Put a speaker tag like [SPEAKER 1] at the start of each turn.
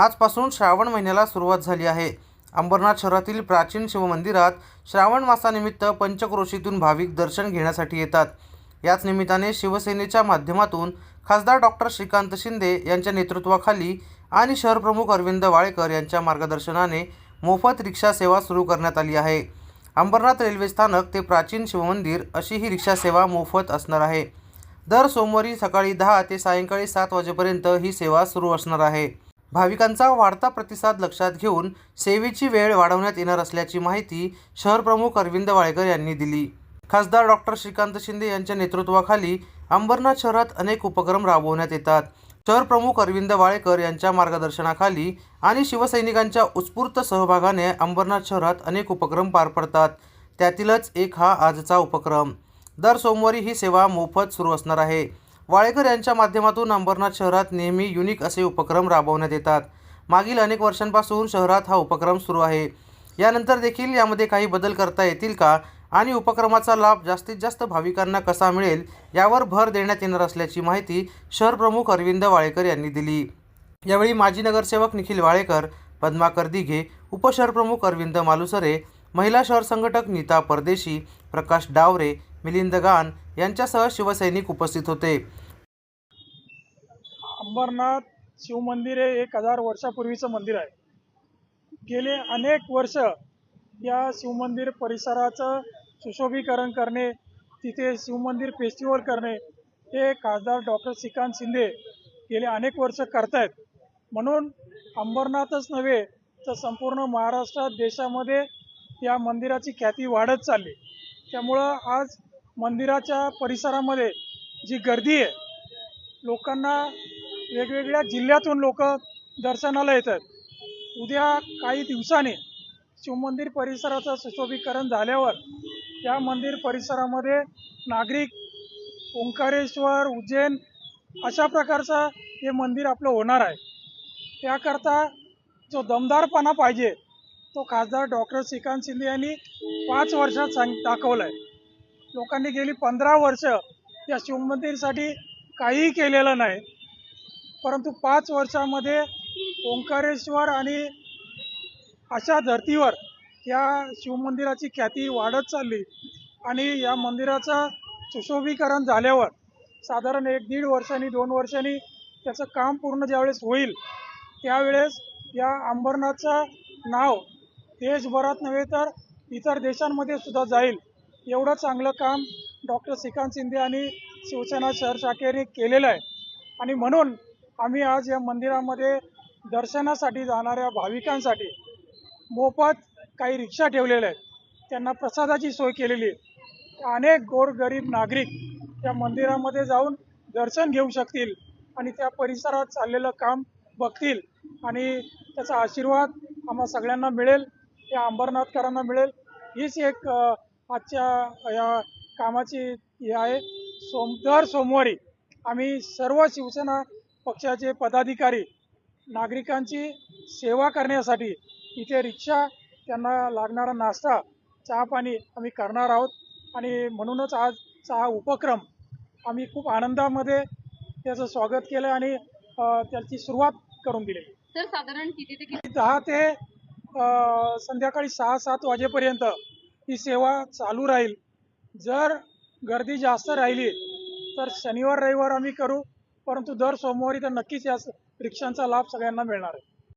[SPEAKER 1] आजपासून श्रावण महिन्याला सुरुवात झाली आहे. अंबरनाथ शहरातील प्राचीन शिवमंदिरात श्रावण मासानिमित्त पंचक्रोशीतून भाविक दर्शन घेण्यासाठी येतात. याच निमित्ताने शिवसेनेच्या माध्यमातून खासदार डॉक्टर श्रीकांत शिंदे यांच्या नेतृत्वाखाली आणि शहरप्रमुख अरविंद वाळेकर यांच्या मार्गदर्शनाने मोफत रिक्षा सेवा सुरू करण्यात आली आहे. अंबरनाथ रेल्वे स्थानक ते प्राचीन शिवमंदिर अशी ही रिक्षा सेवा मोफत असणार आहे. दर सोमवारी सकाळी दहा ते सायंकाळी सात वाजेपर्यंत ही सेवा सुरू असणार आहे. भाविकांचा वाढता प्रतिसाद लक्षात घेऊन सेवेची वेळ वाढवण्यात येणार असल्याची माहिती शहरप्रमुख अरविंद वाळेकर यांनी दिली. खासदार डॉक्टर श्रीकांत शिंदे यांच्या नेतृत्वाखाली अंबरनाथ शहरात अनेक उपक्रम राबवण्यात येतात. शहरप्रमुख अरविंद वाळेकर यांच्या मार्गदर्शनाखाली आणि शिवसैनिकांच्या उत्स्फूर्त सहभागाने अंबरनाथ शहरात अनेक उपक्रम पार पडतात. त्यातीलच एक हा आजचा उपक्रम. दर सोमवारी ही सेवा मोफत सुरू असणार आहे. वाळेकर यांच्या माध्यमातून अंबरनाथ शहरात नेहमी युनिक असे उपक्रम राबवण्यात येतात. मागील अनेक वर्षांपासून शहरात हा उपक्रम सुरू आहे. यानंतर देखील यामध्ये काही बदल करता येतील का आणि उपक्रमाचा लाभ जास्तीत जास्त भाविकांना कसा मिळेल यावर भर देण्यात येणार असल्याची माहिती शहरप्रमुख अरविंद वाळेकर यांनी दिली. यावेळी माजी नगरसेवक निखिल वाळेकर पद्माकर दिघे उपशहरप्रमुख अरविंद मालुसरे महिला शहर संघटक नीता परदेशी प्रकाश डावरे मिलिंद गान यांच्यासह शिवसैनिक उपस्थित होते.
[SPEAKER 2] अंबरनाथ शिवमंदिर हे एक हजार वर्षापूर्वीचं मंदिर आहे. गेले अनेक वर्ष या शिवमंदिर परिसराचं सुशोभीकरण करणे तिथे शिवमंदिर फेस्टिवल करणे हे खासदार डॉक्टर श्रीकांत शिंदे गेले अनेक वर्ष करतायत. म्हणून अंबरनाथच नव्हे तर संपूर्ण महाराष्ट्रात देशामध्ये या मंदिराची ख्याती वाढत चालली. त्यामुळं आज मंदिराच्या परिसरामध्ये जी गर्दी आहे लोकांना वेगवेगळ्या जिल्ह्यातून लोक दर्शनाला येतात. उद्या काही दिवसांनी शिवमंदिर परिसराचं सुशोभीकरण झाल्यावर या मंदिर परिसरामध्ये नागरिक ओंकारेश्वर उज्जैन अशा प्रकारचं हे मंदिर आपलं होणार आहे. त्याकरता जो दमदारपणा पाहिजे तो खासदार डॉक्टर श्रीकांत शिंदे यांनी पाच वर्षात सांग दाखवला आहे लोकांनी गेली पंधरा वर्ष या शिवमंदिरसाठी काहीही केलेलं नाही. परंतु पाच वर्षामध्ये ओंकारेश्वर आणि अशा धर्तीवर या शिवमंदिराची ख्याती वाढत चालली आणि या मंदिराचं सुशोभीकरण झाल्यावर साधारण एक दीड वर्षांनी दोन वर्षांनी त्याचं काम पूर्ण ज्यावेळेस होईल त्यावेळेस या अंबरनाथचं नाव देशभरात नव्हे तर इतर देशांमध्ये सुद्धा जाईल. एवढं चांगलं काम डॉक्टर श्रीकांत शिंदे आणि शिवसेना शहर शाखेने केलेलं आहे. आणि म्हणून आम्ही आज या मंदिरामध्ये दर्शनासाठी जाणाऱ्या भाविकांसाठी मोफत काही रिक्षा ठेवलेल्या आहेत. त्यांना प्रसादाची सोय केलेली आहे. अनेक गोरगरीब नागरिक या मंदिरामध्ये जाऊन दर्शन घेऊ शकतील आणि त्या परिसरात चाललेलं काम बघतील. आणि त्याचा आशीर्वाद आम्हा सगळ्यांना मिळेल. या अंबरनाथकरांना मिळेल. हीच एक आजच्या या कामाची हे आहे. सोम दर सोमवारी आम्ही सर्व शिवसेना पक्षाचे पदाधिकारी नागरिकांची सेवा करण्यासाठी इथे रिक्षा त्यांना लागणारा नाश्ता चहा पाणी आम्ही करणार आहोत. आणि म्हणूनच आजचा हा उपक्रम आम्ही खूप आनंदामध्ये त्याचं स्वागत केलं आणि त्याची सुरुवात करून दिली.
[SPEAKER 3] सर साधारण किती ते किती
[SPEAKER 2] दहा ते संध्याकाळी सहा सात वाजेपर्यंत ही सेवा चालू राहील. जर गर्दी जास्त राहिली तर शनिवार रविवार आम्ही करू परंतु दर सोमवारी तर नक्कीच या रिक्षांचा लाभ सगळ्यांना मिळणार आहे.